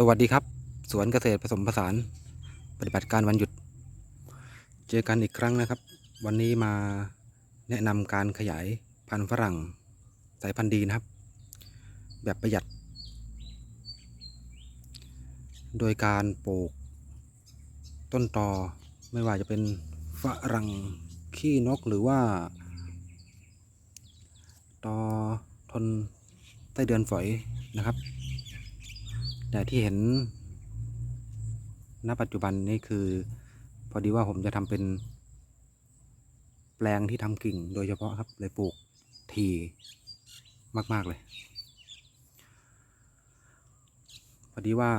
สวัสดีครับ สวนเกษตรผสมผสาน ปฏิบัติการวันหยุด เจอกันอีกครั้งนะครับ วันนี้มาแนะนำการขยายพันธุ์ฝรั่งสายพันธุ์ดีนะครับ แบบประหยัด โดยการปลูกต้นตอไม่ว่าจะเป็นฝรั่งขี้นกหรือว่าตอทนใต้เดือนฝอยนะครับ แต่ที่เห็น ณ ปัจจุบันนี่คือ พอดีว่าผมจะทำเป็น แปลงที่ทำกิ่งโดยเฉพาะครับ เลยปลูกทีมาก ๆ เลย พอดีว่า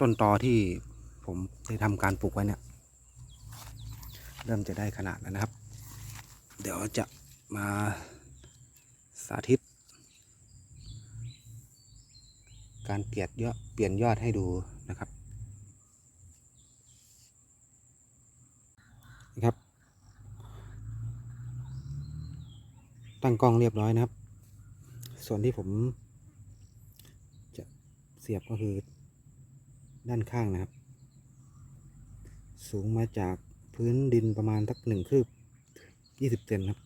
ต้นตอที่ผมได้ทำการปลูกไว้เนี่ย เริ่มจะได้ขนาดแล้วนะครับ เดี๋ยวจะมาสาธิต การเปลี่ยนยอดเปลี่ยนยอดให้ดูนะครับนะครับ ตั้งกล้องเรียบร้อยนะครับ ส่วนที่ผม จะเสียบก็คือด้านข้างนะครับ สูงมาจากพื้นดินประมาณสักหนึ่งคืบยี่สิบเซนครับ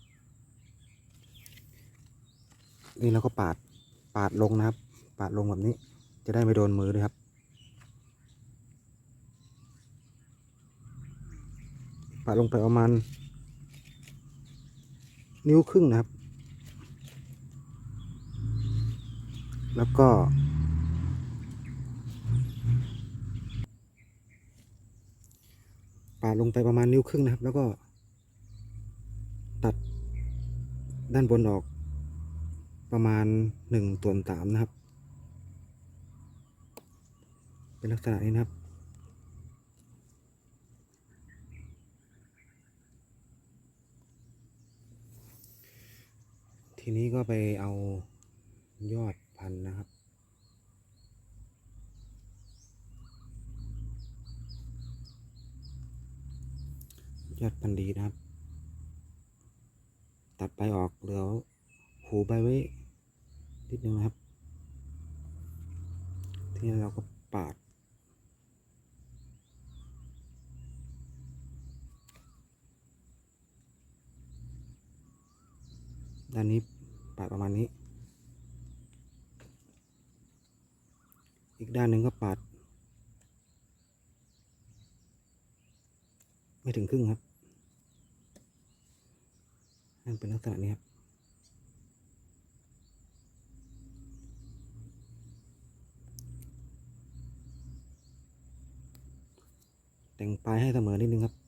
นี่เราก็ปาดปาดลงนะครับ ปาดลงแบบนี้ จะได้ไม่โดนมือด้วยครับปาลงไปประมาณ นิ้วครึ่งนะครับ แล้วก็ ปาดลงไปประมาณนิ้วครึ่งนะครับ แล้วก็ ตัดด้านบนออกประมาณหนึ่งส่วนสามนะครับ เป็นลักษณะนี้นะครับ ทีนี้ก็ไปเอายอดพันธุ์นะครับยอดพันธุ์ดีนะครับ ตัดไปออกเหลือหูใบไว้นิดนึงนะครับ ทีนี้เราก็ปาด ด้านนี้ปาดประมาณนี้ อีกด้านหนึ่งก็ปาด ไม่ถึงครึ่งครับนั่นเป็นลักษณะนี้ครับแต่งปลายให้เสมอนิดนึงครับ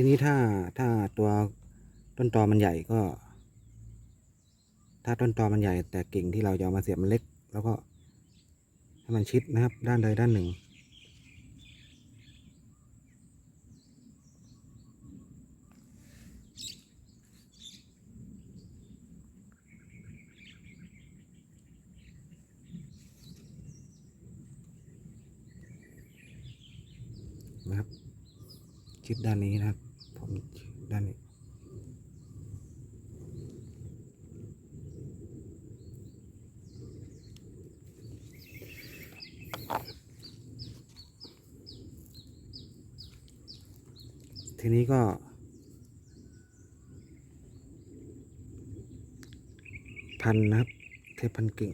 ทีนี้ถ้าถ้าตัวต้นตอมันใหญ่ก็ ถ้าต้นตอมันใหญ่ แต่กิ่งที่เราจะเอามาเสียบมันเล็ก แล้วก็ให้มันชิดนะครับ ด้านใดด้านหนึ่งนะครับชิดด้านนี้นะครับ ผมด้านนี้ ทีนี้ก็พันนะครับเทพันกิ่ง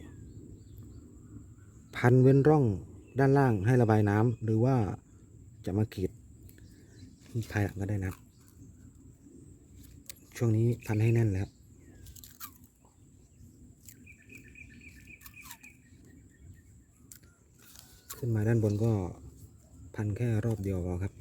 พันเว้นร่องด้านล่างให้ระบายน้ำหรือว่าจะมากรีดภายหลังก็ได้นะครับ ช่วงนี้พันให้แน่นเลยครับขึ้นมาด้านบนก็พันแค่รอบเดียวพอครับ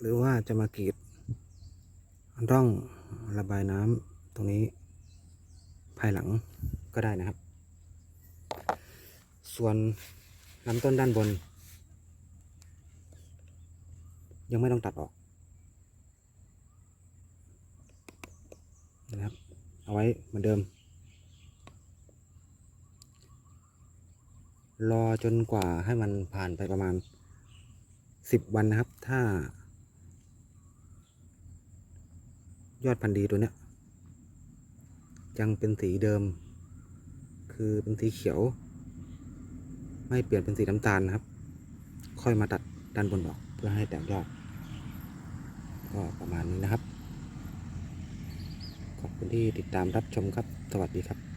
หรือว่าจะมากรีด ร่องระบายน้ำตรงนี้ ภายหลังก็ได้นะครับ ส่วนลำต้นด้านบน ยังไม่ต้องตัดออกนะครับ เอาไว้เหมือนเดิม รอจนกว่าให้มันผ่านไปประมาณ สิบวันนะครับ ถ้า ยอดพันธุ์ดีตัวเนี้ยยังเป็นสีเดิม คือเป็นสีเขียว ไม่เปลี่ยนเป็นสีน้ำตาลนะครับ ค่อยมาตัดด้านบนออกเพื่อให้แตกยอด ก็ประมาณนี้นะครับ ขอบคุณที่ติดตามรับชมครับ สวัสดีครับ